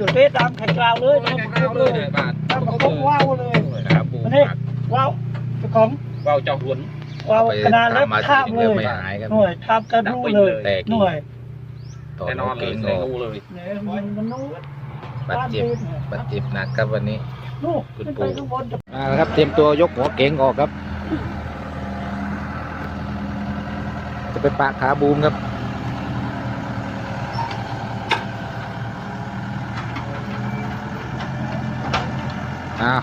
จุดเตะตามไข่กลาวเลยนะครัเลยบาทตามกระปุกว้าวเลยครับปูอันนี้ว้าวเจ้าของว่าวเจ้าหวนว้าวกระดานแล้วข้ามเลยไม่หายครับหน่วยทำกันรู้เลยแตกหน่วยต่อแน่นอนเลเก่ยงใส่ออกงูเลยเนี่ยมันมันนู้นบาดเจ็บบาดเจ็บหนักครับวันนี้นู่นขึ้นไปข้างบนจะมาแล้วครับเตรียมตัวยกหัวเก๋งออกครับ จะไปปะขาบูมครับ อ้าว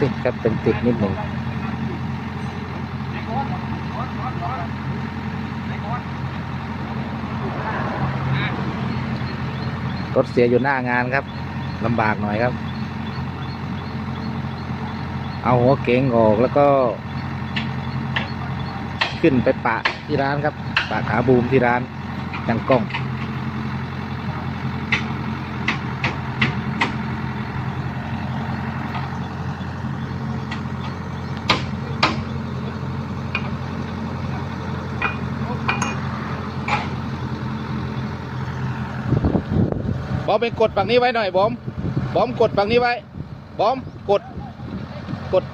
ติดครับเป็นติดนิดหนึ่งรถเสียอยู่หน้างานครับลำบากหน่อยครับ เอาหัวเก๋งออกแล้วก็ ขึ้นไปปะที่ร้านครับ ปะขาบูมที่ร้านจังกล้อง ไปกดฝั่งนี้ไว้หน่อยบอมบอมกดฝั่งนี้ไว้บอมกด กด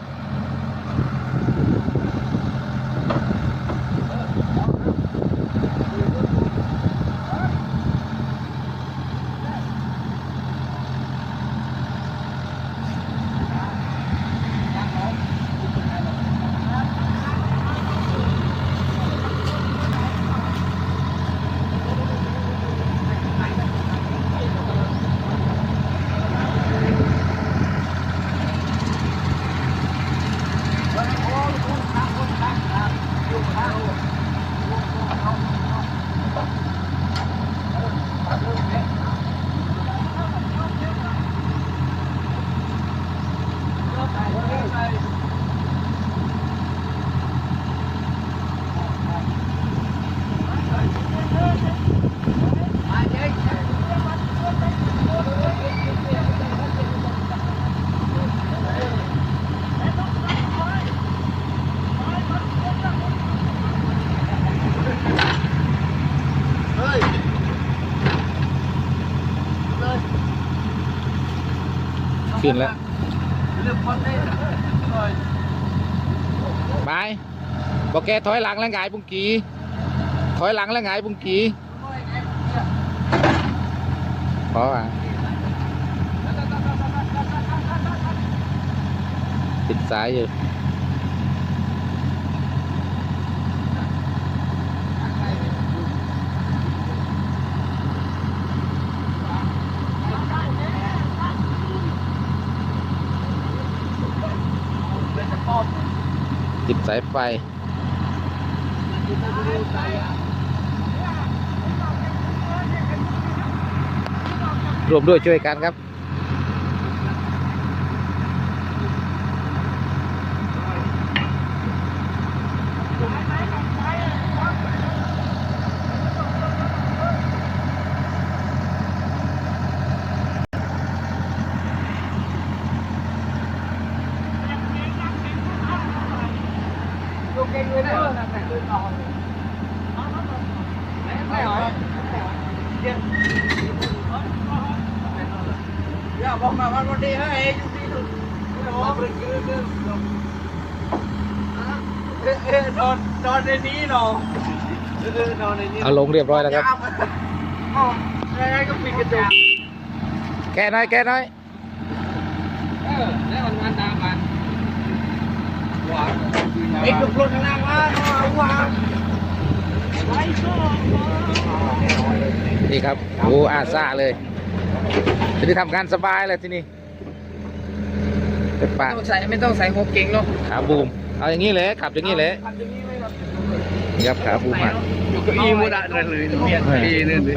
ขึ้นแล้วไปบอกแกถอยหลังแล้วไงปุ้งกีถอยหลังแล้วไงปุ้งกีพออะติดสายอยู่ ติด สายไฟ รวมด้วยช่วยกันครับ อย่าบอกมาวันนี้ให้ยูซีดูบอกเลยคือเรื่องเอ๊ะเอ๊ะนอนนอนในนี้เนาะเออนอนในนี้เอาลงเรียบร้อยแล้วครับอ๋อยังไงก็ปิดกระจกแกน้อยแกน้อยเออแล้วมันงานตามมันหวานไอ้กระโปรงข้างล่างว่าเอาวางไว้ชอบ นี่ครับโอ้อาซาเลยทีนี้ทำงานสบายเลยที่นี่เป็นปะไม่ต้องใส่ไม่ต้องใส่หัวเก่งหรอกขาบูมเอาอย่างนี้เลยขับอย่างนี้เลยทำอย่างนี้ไหมครับนี่ครับขาบูมอะอยู่เกับอีมุดอะเลยเลยเปลี่ยนปีนึงเลย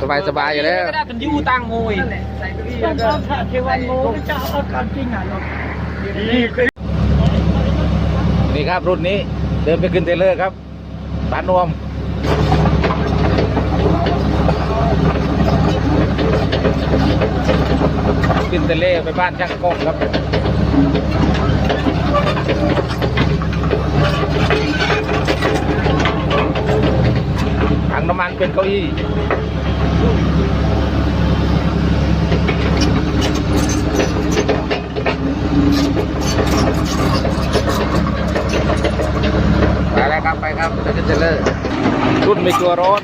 สบายสบายอยู่แล้วไม่ได้เป็นยูตังโมยใส่เก้าอี้ต้องแล้วเอาถ่านเทวันโมก็จะเอาการจริงอะเรานี่ครับรุ่นนี้เดินไปขึ้นเทรลเลอร์ครับปานวม ขึ้นเทรลเลอร์ไปบ้านช่างกล้องครับถังน้ำมันเป็นเก้าอี้ไปแล้วครับ ไปครับเดนเจเลอร์รุ่นไม่กลัวร้อน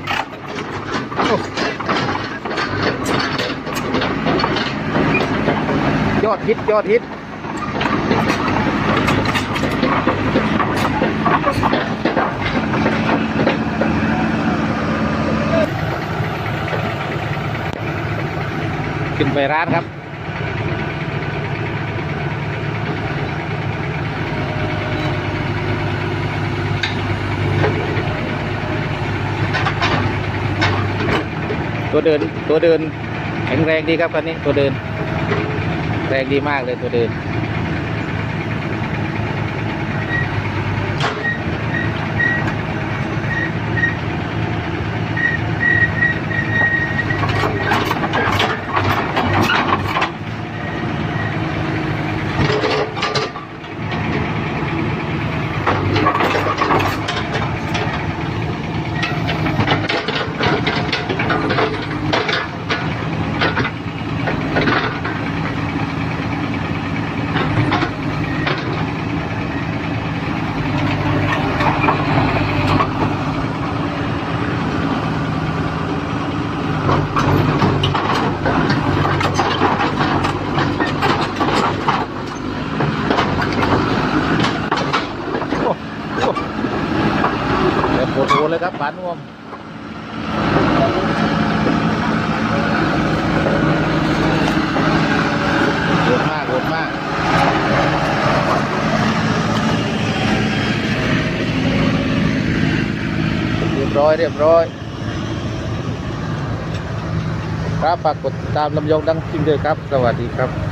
อ้อดฮิตยอดฮิตขึ้นไปร้านครับตัวเดินตัวเดินแข็งแรงดีครับคันนี้ตัวเดิน แรงดีมากเลยตัวเดิน โอ้โหเดี๋ยวปวดหัวเลย ครับปานวมโหดมากโหดมากเรียบร้อยเรียบร้อยครับฝากกดตามลำยองดังจริงเลยครับ สวัสดีครับ